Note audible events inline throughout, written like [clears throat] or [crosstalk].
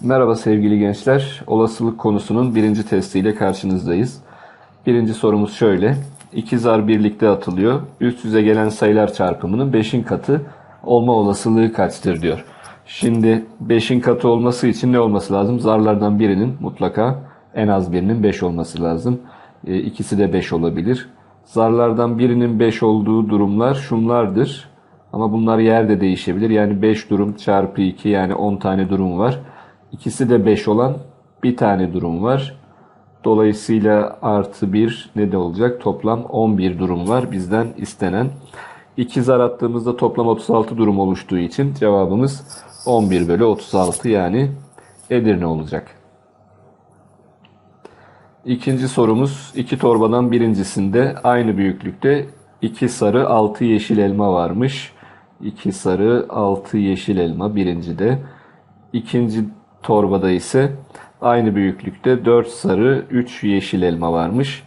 Merhaba sevgili gençler. Olasılık konusunun birinci testiyle karşınızdayız. Birinci sorumuz şöyle. İki zar birlikte atılıyor. Üst yüze gelen sayılar çarpımının 5'in katı olma olasılığı kaçtır diyor. Şimdi 5'in katı olması için ne olması lazım? Zarlardan birinin mutlaka en az birinin 5 olması lazım. E, İkisi de 5 olabilir. Zarlardan birinin 5 olduğu durumlar şunlardır. Ama bunlar yerde değişebilir. Yani 5 durum çarpı 2 yani 10 tane durum var. İkisi de 5 olan bir tane durum var. Dolayısıyla artı 1 ne de olacak? Toplam 11 durum var bizden istenen. 2 zar attığımızda toplam 36 durum oluştuğu için cevabımız 11 bölü 36 yani Edirne olacak. İkinci sorumuz iki torbadan birincisinde aynı büyüklükte iki sarı altı yeşil elma varmış. İki sarı altı yeşil elma birincide. İkinci torbada ise aynı büyüklükte 4 sarı 3 yeşil elma varmış.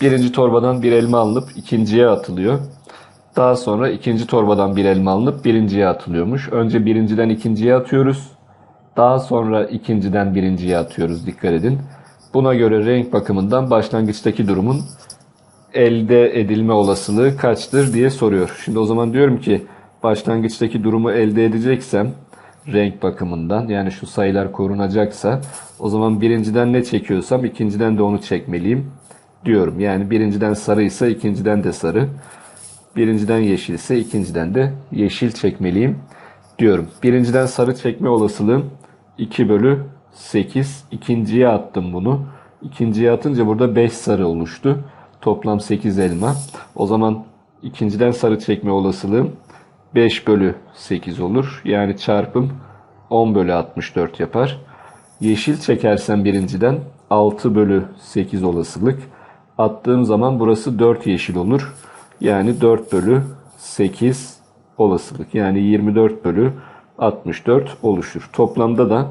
Birinci torbadan bir elma alınıp ikinciye atılıyor. Daha sonra ikinci torbadan bir elma alınıp birinciye atılıyormuş. Önce birinciden ikinciye atıyoruz. Daha sonra ikinciden birinciye atıyoruz dikkat edin. Buna göre renk bakımından başlangıçtaki durumun elde edilme olasılığı kaçtır diye soruyor. Şimdi o zaman diyorum ki başlangıçtaki durumu elde edeceksem renk bakımından yani şu sayılar korunacaksa o zaman birinciden ne çekiyorsam ikinciden de onu çekmeliyim diyorum. Yani birinciden sarıysa ikinciden de sarı. Birinciden yeşilse ikinciden de yeşil çekmeliyim diyorum. Birinciden sarı çekme olasılığım 2 bölü 8. İkinciye attım bunu. İkinciye atınca burada 5 sarı oluştu. Toplam 8 elma. O zaman ikinciden sarı çekme olasılığım 5 bölü 8 olur. Yani çarpım 10 bölü 64 yapar. Yeşil çekersem birinciden 6 bölü 8 olasılık. Attığım zaman burası 4 yeşil olur. Yani 4 bölü 8 olasılık. Yani 24 bölü 64 oluşur. Toplamda da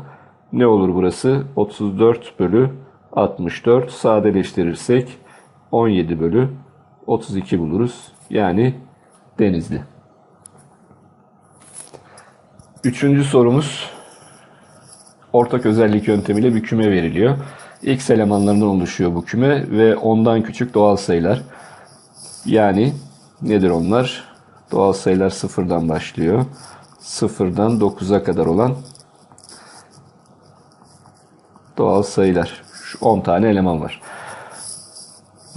ne olur burası? 34 bölü 64 sadeleştirirsek 17 bölü 32 buluruz. Yani denizli. Üçüncü sorumuz ortak özellik yöntemiyle bir küme veriliyor. X elemanlarından oluşuyor bu küme ve ondan küçük doğal sayılar. Yani nedir onlar? Doğal sayılar sıfırdan başlıyor. Sıfırdan 9'a kadar olan doğal sayılar. Şu 10 tane eleman var.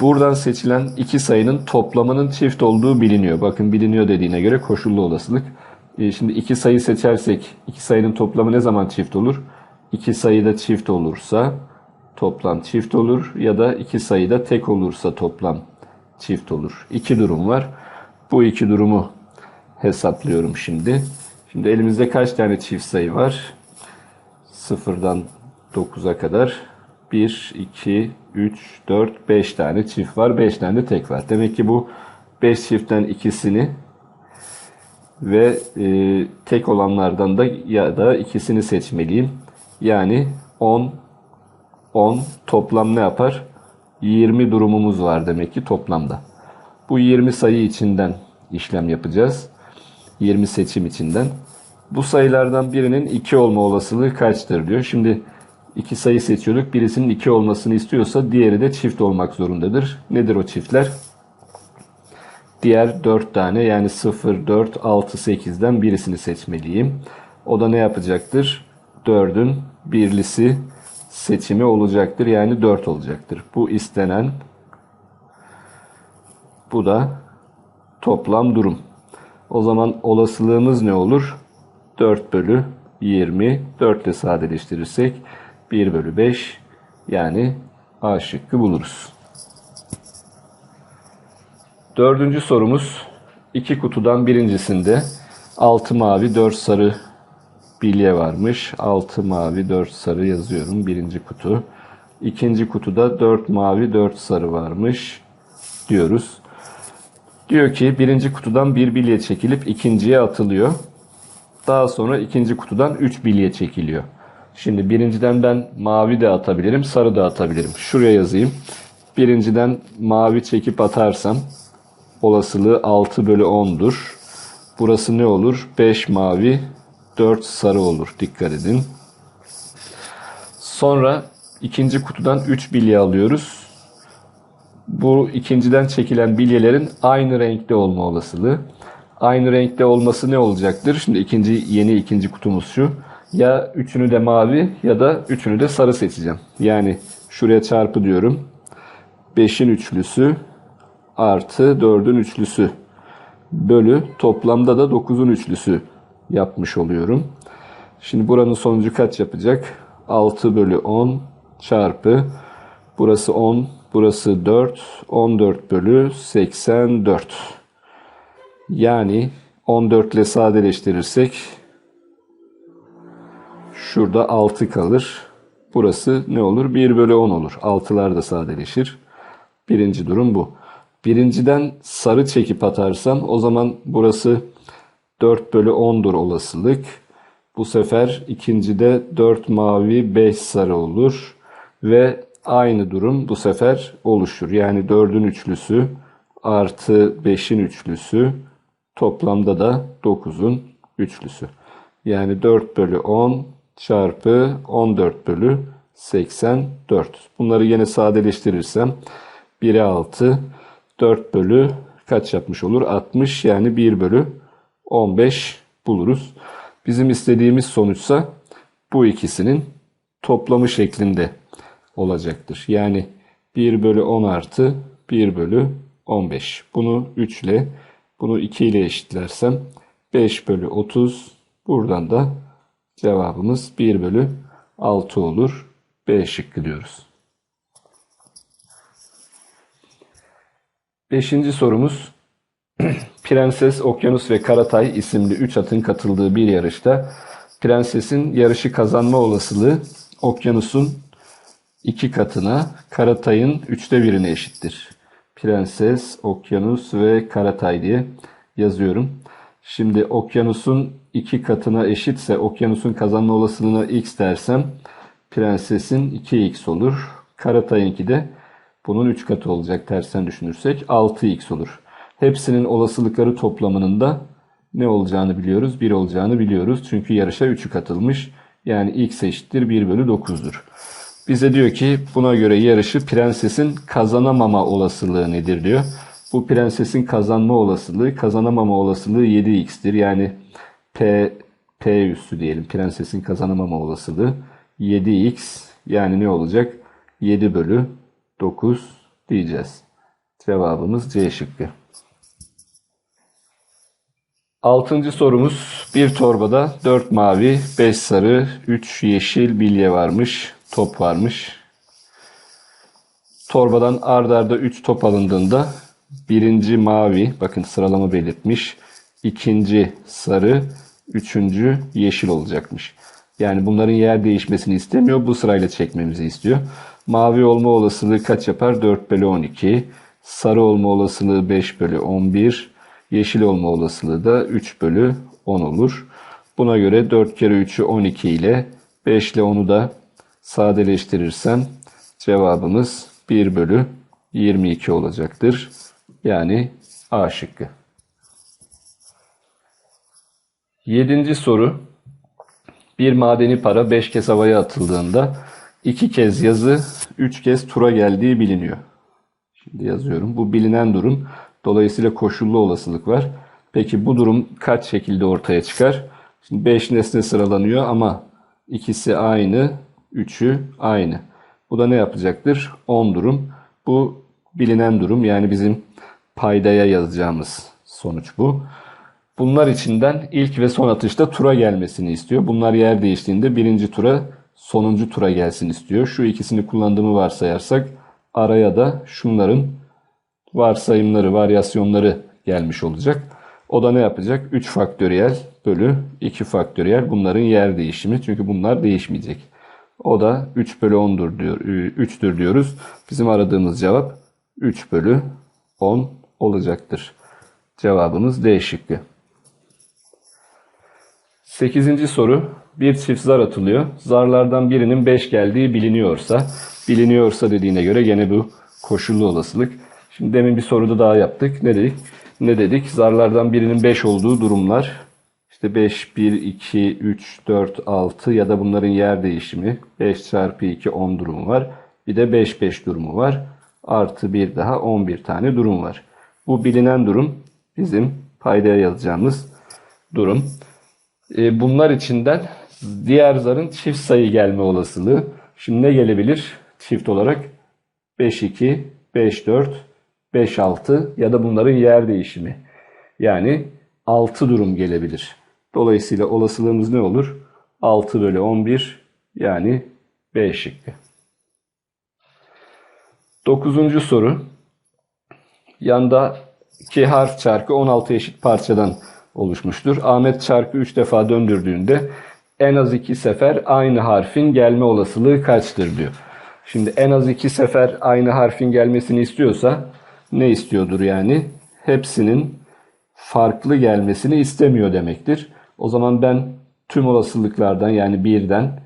Buradan seçilen iki sayının toplamının çift olduğu biliniyor. Bakın biliniyor dediğine göre koşullu olasılık. E, şimdi iki sayı seçersek iki sayının toplamı ne zaman çift olur? İki sayıda çift olursa toplam çift olur ya da iki sayıda tek olursa toplam çift olur. İki durum var. Bu iki durumu hesaplıyorum şimdi. Şimdi elimizde kaç tane çift sayı var? Sıfırdan 9'a kadar 1, 2, 3, 4, 5 tane çift var. 5 tane de tek var. Demek ki bu 5 çiftten ikisini ve e, tek olanlardan da ya da ikisini seçmeliyim. Yani 10 10 toplam ne yapar? 20 durumumuz var demek ki toplamda. Bu 20 sayı içinden işlem yapacağız. 20 seçim içinden. Bu sayılardan birinin 2 olma olasılığı kaçtır diyor. Şimdi iki sayı seçiyorduk. Birisinin 2 olmasını istiyorsa diğeri de çift olmak zorundadır. Nedir o çiftler? Diğer 4 tane yani 0, 4, 6, 8'den birisini seçmeliyim. O da ne yapacaktır? 4'ün birlisi seçimi olacaktır. Yani 4 olacaktır. Bu istenen. Bu da toplam durum. O zaman olasılığımız ne olur? 4 bölü 20. 4 ile sadeleştirirsek 1 bölü 5 yani A şıkkı buluruz. Dördüncü sorumuz iki kutudan birincisinde 6 mavi 4 sarı bilye varmış. 6 mavi 4 sarı yazıyorum birinci kutu. İkinci kutuda 4 mavi 4 sarı varmış diyoruz. Diyor ki birinci kutudan bir bilye çekilip ikinciye atılıyor. Daha sonra ikinci kutudan 3 bilye çekiliyor. Şimdi birinciden ben mavi de atabilirim, sarı da atabilirim. Şuraya yazayım. Birinciden mavi çekip atarsam olasılığı 6 bölü 10'dur. Burası ne olur? 5 mavi, 4 sarı olur. Dikkat edin. Sonra ikinci kutudan 3 bilye alıyoruz. Bu ikinciden çekilen bilyelerin aynı renkte olma olasılığı. Aynı renkte olması ne olacaktır? Şimdi ikinci yeni ikinci kutumuz şu. Ya üçünü de mavi ya da üçünü de sarı seçeceğim. Yani şuraya çarpı diyorum. 5'in üçlüsü artı 4'ün üçlüsü bölü toplamda da 9'un üçlüsü yapmış oluyorum. Şimdi buranın sonucu kaç yapacak? 6 bölü 10 çarpı burası 10 burası 4 14 bölü 84 yani 14 ile sadeleştirirsek şurada 6 kalır. Burası ne olur? 1 bölü 10 olur. 6'lar da sadeleşir. Birinci durum bu. Birinciden sarı çekip atarsam o zaman burası 4 bölü 10'dur olasılık. Bu sefer ikincide 4 mavi 5 sarı olur. Ve aynı durum bu sefer oluşur. Yani 4'ün üçlüsü artı 5'in üçlüsü toplamda da 9'un üçlüsü. Yani 4 bölü 10 çarpı 14 bölü 84. Bunları yine sadeleştirirsem 1'e 6 4 bölü kaç yapmış olur? 60 yani 1 bölü 15 buluruz. Bizim istediğimiz sonuçsa bu ikisinin toplamı şeklinde olacaktır. Yani 1 bölü 10 artı 1 bölü 15. Bunu 3 ile bunu 2 ile eşitlersem 5 bölü 30 buradan da cevabımız 1 bölü 6 olur. B şıkkı diyoruz. Beşinci sorumuz [clears throat] Prenses, Okyanus ve Karatay isimli 3 atın katıldığı bir yarışta Prenses'in yarışı kazanma olasılığı Okyanus'un 2 katına, Karatay'ın 3'te birine eşittir. Prenses, Okyanus ve Karatay diye yazıyorum. Şimdi Okyanus'un 2 katına eşitse Okyanus'un kazanma olasılığına x dersem Prenses'in 2x olur. Karatay'ınki de bunun 3 katı olacak tersten düşünürsek 6x olur. Hepsinin olasılıkları toplamının da ne olacağını biliyoruz. 1 olacağını biliyoruz. Çünkü yarışa 3'ü katılmış. Yani x eşittir 1 bölü 9'dur. Bize diyor ki buna göre yarışı prensesin kazanamama olasılığı nedir diyor. Bu prensesin kazanma olasılığı kazanamama olasılığı 7x'tir. Yani p p üssü diyelim. Prensesin kazanamama olasılığı 7x yani ne olacak? 7 bölü 9 diyeceğiz. Cevabımız C şıkkı. Altıncı sorumuz bir torbada 4 mavi, 5 sarı, 3 yeşil bilye varmış, top varmış. Torbadan ard arda 3 top alındığında birinci mavi, bakın sıralama belirtmiş, ikinci sarı, üçüncü yeşil olacakmış. Yani bunların yer değişmesini istemiyor, bu sırayla çekmemizi istiyor. Mavi olma olasılığı kaç yapar? 4 bölü 12. Sarı olma olasılığı 5 bölü 11. Yeşil olma olasılığı da 3 bölü 10 olur. Buna göre 4 kere 3'ü 12 ile 5 ile 10'u da sadeleştirirsem cevabımız 1 bölü 22 olacaktır. Yani A şıkkı. Yedinci soru. Bir madeni para 5 kez havaya atıldığında 2 kez yazı, 3 kez tura geldiği biliniyor. Şimdi yazıyorum. Bu bilinen durum. Dolayısıyla koşullu olasılık var. Peki bu durum kaç şekilde ortaya çıkar? Şimdi 5 nesne sıralanıyor ama ikisi aynı, üçü aynı. Bu da ne yapacaktır? 10 durum. Bu bilinen durum yani bizim paydaya yazacağımız sonuç bu. Bunlar içinden ilk ve son atışta tura gelmesini istiyor. Bunlar yer değiştiğinde birinci tura sonuncu tura gelsin istiyor. Şu ikisini kullandığımı varsayarsak araya da şunların varsayımları, varyasyonları gelmiş olacak. O da ne yapacak? 3 faktöriyel bölü 2 faktöriyel bunların yer değişimi. Çünkü bunlar değişmeyecek. O da 3 bölü 10'dur diyor, 3'tür diyoruz. Bizim aradığımız cevap 3 bölü 10 olacaktır. Cevabımız D şıkkı. Sekizinci soru. Bir çift zar atılıyor. Zarlardan birinin 5 geldiği biliniyorsa, biliniyorsa dediğine göre gene bu koşullu olasılık. Şimdi demin bir soruda daha yaptık. Ne dedik? Ne dedik? Zarlardan birinin 5 olduğu durumlar. İşte İşte 5, 1, 2, 3, 4, 6 ya da bunların yer değişimi. 5 çarpı 2, 10 durum var. Bir de 5, 5 durumu var. Artı bir daha 11 tane durum var. Bu bilinen durum bizim paydaya yazacağımız durum. E, bunlar içinden diğer zarın çift sayı gelme olasılığı. Şimdi ne gelebilir çift olarak? 5, 2, 5, 4, 5, 6 ya da bunların yer değişimi. Yani 6 durum gelebilir. Dolayısıyla olasılığımız ne olur? 6 bölü 11 yani B şıkkı. Dokuzuncu soru. Yanda iki harf çarkı 16 eşit parçadan oluşmuştur. Ahmet çarkı 3 defa döndürdüğünde en az 2 sefer aynı harfin gelme olasılığı kaçtır diyor. Şimdi en az 2 sefer aynı harfin gelmesini istiyorsa ne istiyordur yani? Hepsinin farklı gelmesini istemiyor demektir. O zaman ben tüm olasılıklardan yani birden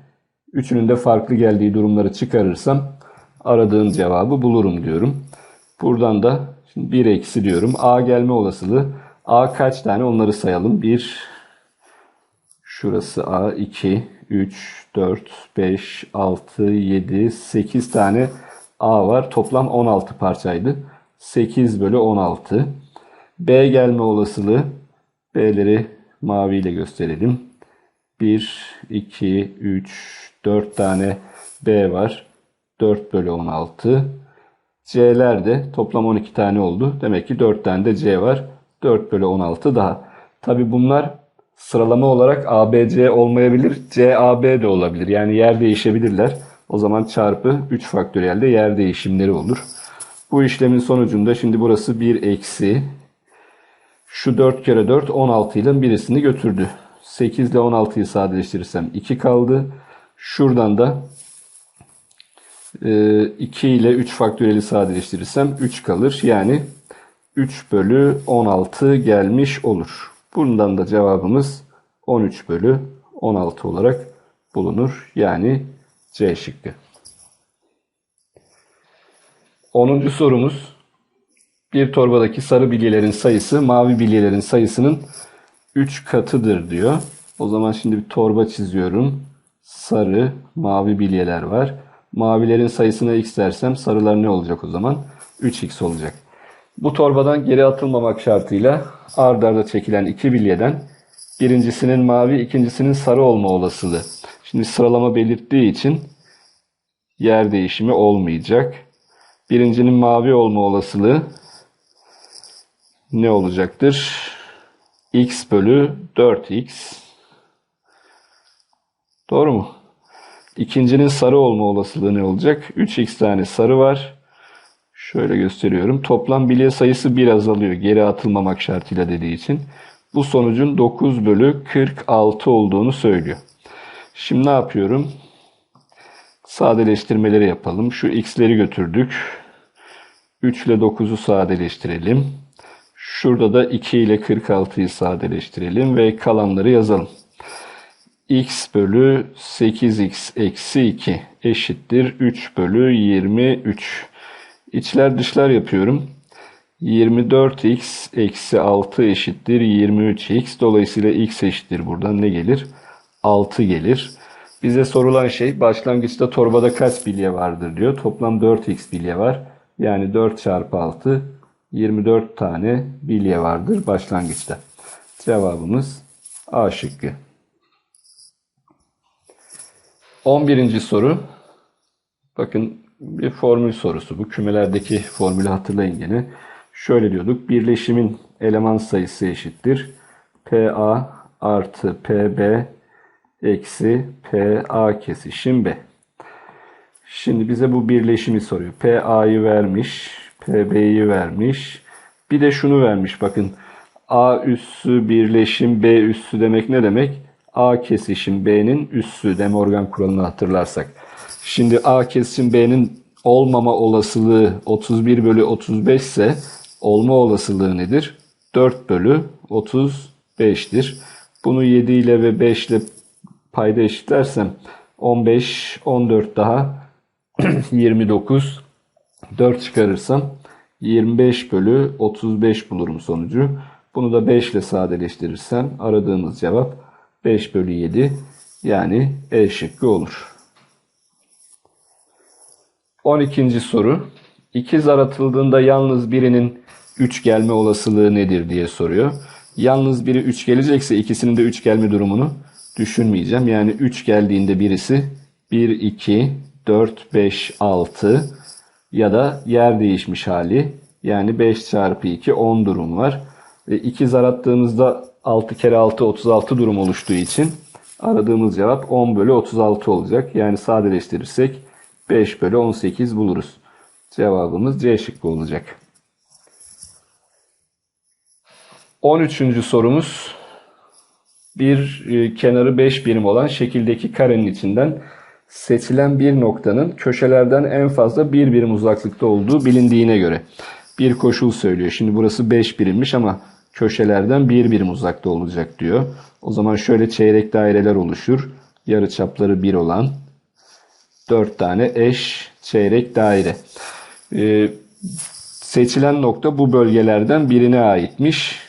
üçünün de farklı geldiği durumları çıkarırsam aradığım cevabı bulurum diyorum. Buradan da şimdi 1 eksi diyorum. A gelme olasılığı. A kaç tane onları sayalım. 1 şurası A 2 3 4 5 6 7 8 tane A var. Toplam 16 parçaydı. 8 bölü 16. B gelme olasılığı. B'leri maviyle gösterelim. 1, 2, 3, 4 tane B var. 4 bölü 16. C'ler de toplam 12 tane oldu. Demek ki 4 tane de C var. 4 bölü 16 daha. Tabi bunlar sıralama olarak ABC olmayabilir. CAB de olabilir. Yani yer değişebilirler. O zaman çarpı 3 faktöriyelde yer değişimleri olur. Bu işlemin sonucunda şimdi burası 1 eksi. Şu 4 kere 4 16 ile birisini götürdü. 8 ile 16'yı sadeleştirirsem 2 kaldı. Şuradan da 2 e, ile 3 faktöriyeli sadeleştirirsem 3 kalır. Yani 3 bölü 16 gelmiş olur. Bundan da cevabımız 13 bölü 16 olarak bulunur. Yani C şıkkı. 10. sorumuz bir torbadaki sarı bilyelerin sayısı mavi bilyelerin sayısının 3 katıdır diyor. O zaman şimdi bir torba çiziyorum. Sarı, mavi bilyeler var. Mavilerin sayısına x dersem sarılar ne olacak o zaman? 3x olacak. Bu torbadan geri atılmamak şartıyla ard arda çekilen iki bilyeden birincisinin mavi, ikincisinin sarı olma olasılığı. Şimdi sıralama belirttiği için yer değişimi olmayacak. Birincinin mavi olma olasılığı ne olacaktır? x bölü 4x. Doğru mu? İkincinin sarı olma olasılığı ne olacak? 3x tane sarı var. Şöyle gösteriyorum. Toplam bilye sayısı bir azalıyor. Geri atılmamak şartıyla dediği için. Bu sonucun 9 bölü 46 olduğunu söylüyor. Şimdi ne yapıyorum? Sadeleştirmeleri yapalım. Şu x'leri götürdük. 3 ile 9'u sadeleştirelim. Şurada da 2 ile 46'yı sadeleştirelim ve kalanları yazalım. x bölü 8x eksi 2 eşittir 3 bölü 23. İçler dışlar yapıyorum. 24x eksi 6 eşittir 23x. Dolayısıyla x eşittir buradan ne gelir? 6 gelir. Bize sorulan şey başlangıçta torbada kaç bilye vardır diyor. Toplam 4x bilye var. Yani 4 çarpı 6 24 tane bilye vardır başlangıçta. Cevabımız A şıkkı. 11. soru. Bakın bir formül sorusu. Bu kümelerdeki formülü hatırlayın gene. Şöyle diyorduk. Birleşimin eleman sayısı eşittir. PA artı PB eksi PA kesişim B. Şimdi bize bu birleşimi soruyor. PA'yı vermiş. PB'yi vermiş. Bir de şunu vermiş. Bakın A üssü birleşim B üssü demek ne demek? A kesişim B'nin üssü De Morgan kuralını hatırlarsak. Şimdi A kesişim B'nin olmama olasılığı 31 bölü 35 ise olma olasılığı nedir? 4 bölü 35'tir. Bunu 7 ile ve 5 ile payda eşitlersem 15, 14 daha [clears throat] 29, 4 çıkarırsam 25 bölü 35 bulurum sonucu. Bunu da 5 ile sadeleştirirsem aradığımız cevap 5 bölü 7 yani E şıkkı olur. 12. soru. İki zar atıldığında yalnız birinin 3 gelme olasılığı nedir diye soruyor. Yalnız biri 3 gelecekse ikisinin de 3 gelme durumunu düşünmeyeceğim. Yani 3 geldiğinde birisi 1, 2, 4, 5, 6 ya da yer değişmiş hali. Yani 5 çarpı 2 10 durum var. Ve 2 zar attığımızda 6 kere 6 36 durum oluştuğu için aradığımız cevap 10 bölü 36 olacak. Yani sadeleştirirsek 5 bölü 18 buluruz. Cevabımız C şıkkı olacak. 13. sorumuz bir e, kenarı 5 birim olan şekildeki karenin içinden seçilen bir noktanın köşelerden en fazla bir birim uzaklıkta olduğu bilindiğine göre bir koşul söylüyor. Şimdi burası 5 birimmiş ama köşelerden bir birim uzakta olacak diyor. O zaman şöyle çeyrek daireler oluşur. Yarı çapları 1 olan 4 tane eş çeyrek daire. Ee, seçilen nokta bu bölgelerden birine aitmiş.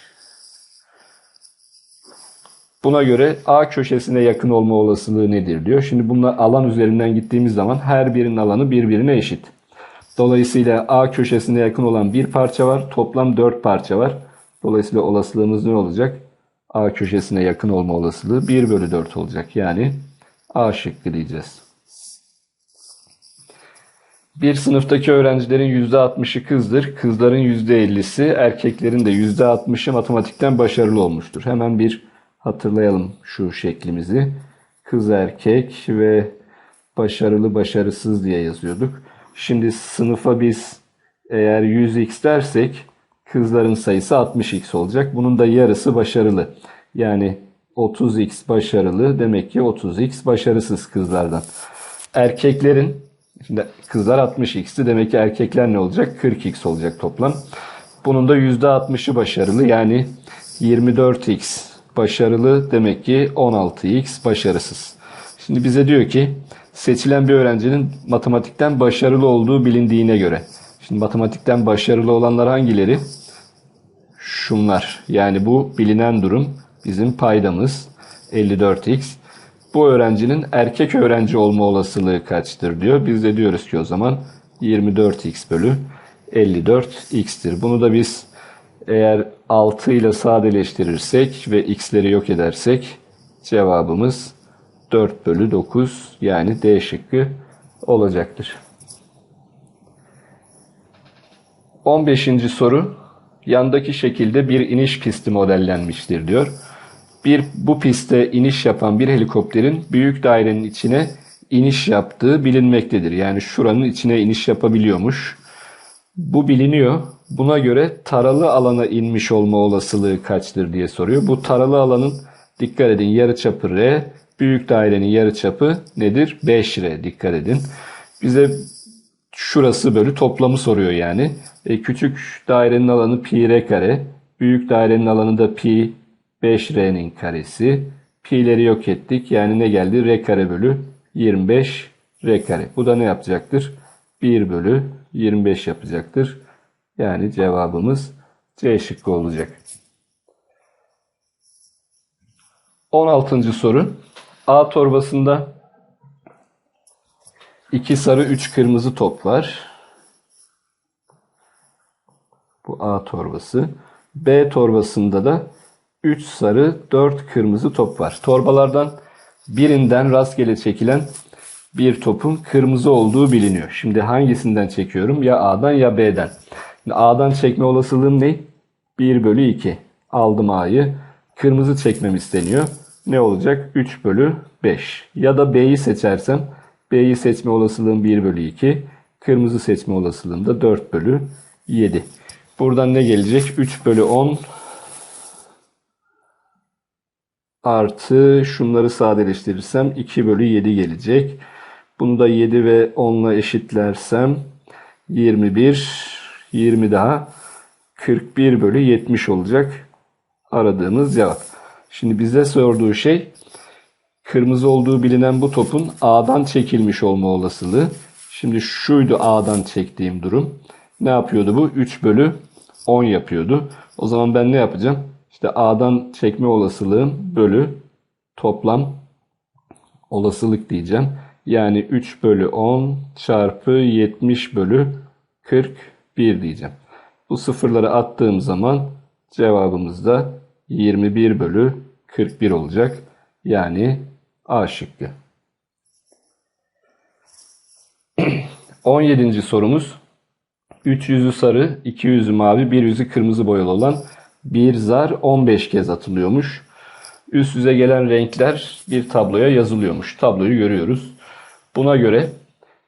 Buna göre A köşesine yakın olma olasılığı nedir diyor. Şimdi bununla alan üzerinden gittiğimiz zaman her birinin alanı birbirine eşit. Dolayısıyla A köşesine yakın olan bir parça var. Toplam 4 parça var. Dolayısıyla olasılığımız ne olacak? A köşesine yakın olma olasılığı 1 bölü 4 olacak. Yani A şıkkı diyeceğiz. Bir sınıftaki öğrencilerin %60'ı kızdır. Kızların %50'si, erkeklerin de %60'ı matematikten başarılı olmuştur. Hemen bir hatırlayalım şu şeklimizi. Kız erkek ve başarılı başarısız diye yazıyorduk. Şimdi sınıfa biz eğer 100x dersek kızların sayısı 60x olacak. Bunun da yarısı başarılı. Yani 30x başarılı demek ki 30x başarısız kızlardan. Erkeklerin kızlar 60x'ti demek ki erkekler ne olacak? 40x olacak toplam. Bunun da %60'ı başarılı yani 24x başarılı demek ki 16x başarısız. Şimdi bize diyor ki seçilen bir öğrencinin matematikten başarılı olduğu bilindiğine göre. Şimdi matematikten başarılı olanlar hangileri? Şunlar. Yani bu bilinen durum bizim paydamız 54x. Bu öğrencinin erkek öğrenci olma olasılığı kaçtır diyor. Biz de diyoruz ki o zaman 24x bölü 54x'tir. Bunu da biz eğer 6 ile sadeleştirirsek ve x'leri yok edersek cevabımız 4 bölü 9 yani D şıkkı olacaktır. 15. soru yandaki şekilde bir iniş pisti modellenmiştir diyor. Bir bu pistte iniş yapan bir helikopterin büyük dairenin içine iniş yaptığı bilinmektedir. Yani şuranın içine iniş yapabiliyormuş. Bu biliniyor. Buna göre taralı alana inmiş olma olasılığı kaçtır diye soruyor. Bu taralı alanın dikkat edin yarıçapı R, büyük dairenin yarıçapı nedir? 5R dikkat edin. Bize şurası bölü toplamı soruyor yani. E, küçük dairenin alanı pi r kare, büyük dairenin alanı da pi 5r'nin karesi. Pi'leri yok ettik. Yani ne geldi? R kare bölü 25 R kare. Bu da ne yapacaktır? 1 bölü 25 yapacaktır. Yani cevabımız C şıkkı olacak. 16. soru. A torbasında 2 sarı 3 kırmızı top var. Bu A torbası. B torbasında da 3 sarı 4 kırmızı top var. Torbalardan birinden rastgele çekilen bir topun kırmızı olduğu biliniyor. Şimdi hangisinden çekiyorum? Ya A'dan ya B'den. Şimdi A'dan çekme olasılığım ne? 1 bölü 2. Aldım A'yı. Kırmızı çekmem isteniyor. Ne olacak? 3 bölü 5. Ya da B'yi seçersem B'yi seçme olasılığım 1 bölü 2. Kırmızı seçme olasılığım da 4 bölü 7. Buradan ne gelecek? 3 bölü 10 artı şunları sadeleştirirsem 2 bölü 7 gelecek. Bunu da 7 ve 10 ile eşitlersem 21, 20 daha 41 bölü 70 olacak aradığımız cevap. Şimdi bize sorduğu şey kırmızı olduğu bilinen bu topun A'dan çekilmiş olma olasılığı. Şimdi şuydu A'dan çektiğim durum. Ne yapıyordu bu? 3 bölü 10 yapıyordu. O zaman ben ne yapacağım? İşte A'dan çekme olasılığım bölü toplam olasılık diyeceğim. Yani 3 bölü 10 çarpı 70 bölü 41 diyeceğim. Bu sıfırları attığım zaman cevabımız da 21 bölü 41 olacak. Yani A şıkkı. [clears throat] 17. sorumuz 3 yüzü sarı, 2 yüzü mavi, 1 yüzü kırmızı boyalı olan bir zar 15 kez atılıyormuş. Üst yüze gelen renkler bir tabloya yazılıyormuş. Tabloyu görüyoruz. Buna göre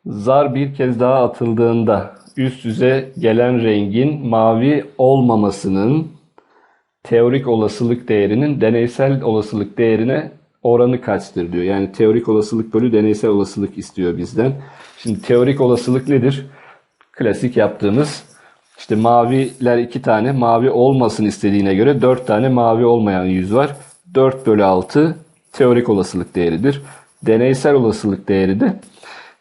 zar bir kez daha atıldığında üst yüze gelen rengin mavi olmamasının teorik olasılık değerinin deneysel olasılık değerine oranı kaçtır diyor. Yani teorik olasılık bölü deneysel olasılık istiyor bizden. Şimdi teorik olasılık nedir? Klasik yaptığımız işte maviler iki tane mavi olmasın istediğine göre dört tane mavi olmayan yüz var. 4 bölü 6 teorik olasılık değeridir. Deneysel olasılık değeri de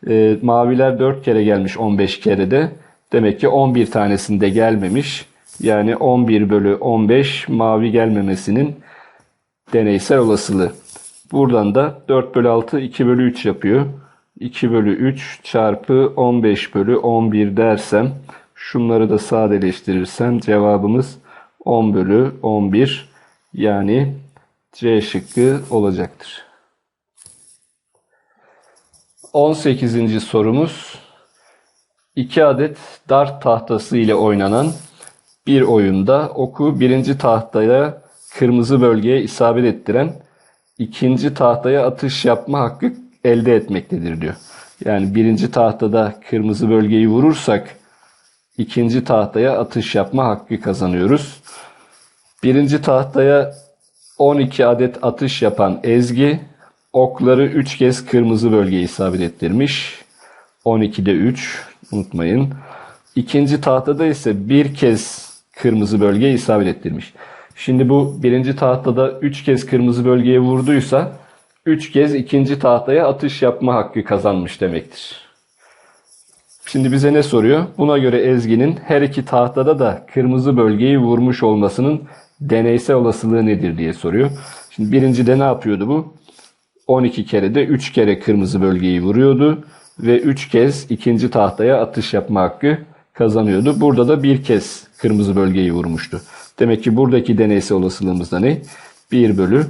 e, maviler 4 kere gelmiş 15 kere de demek ki 11 tanesinde gelmemiş. Yani 11 bölü 15 mavi gelmemesinin deneysel olasılığı. Buradan da 4 bölü 6 2 bölü 3 yapıyor. 2 bölü 3 çarpı 15 bölü 11 dersem şunları da sadeleştirirsem cevabımız 10 bölü 11 yani C şıkkı olacaktır. 18. sorumuz 2 adet dart tahtası ile oynanan bir oyunda oku birinci tahtaya kırmızı bölgeye isabet ettiren ikinci tahtaya atış yapma hakkı elde etmektedir diyor. Yani birinci tahtada kırmızı bölgeyi vurursak ikinci tahtaya atış yapma hakkı kazanıyoruz. Birinci tahtaya 12 adet atış yapan Ezgi okları 3 kez kırmızı bölgeye isabet ettirmiş. 12'de 3 unutmayın. İkinci tahtada ise bir kez kırmızı bölgeye isabet ettirmiş. Şimdi bu birinci tahtada 3 kez kırmızı bölgeye vurduysa 3 kez ikinci tahtaya atış yapma hakkı kazanmış demektir. Şimdi bize ne soruyor? Buna göre Ezgi'nin her iki tahtada da kırmızı bölgeyi vurmuş olmasının deneysel olasılığı nedir diye soruyor. Şimdi birincide ne yapıyordu bu? 12 kere de 3 kere kırmızı bölgeyi vuruyordu ve 3 kez ikinci tahtaya atış yapma hakkı kazanıyordu. Burada da bir kez kırmızı bölgeyi vurmuştu. Demek ki buradaki deneysel olasılığımız da ne? 1 bölü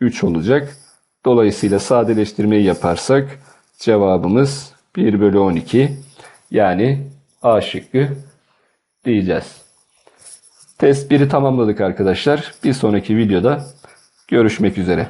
3 olacak. Dolayısıyla sadeleştirmeyi yaparsak cevabımız 1 bölü 12 yani A şıkkı diyeceğiz. Test 1'i tamamladık arkadaşlar. Bir sonraki videoda görüşmek üzere.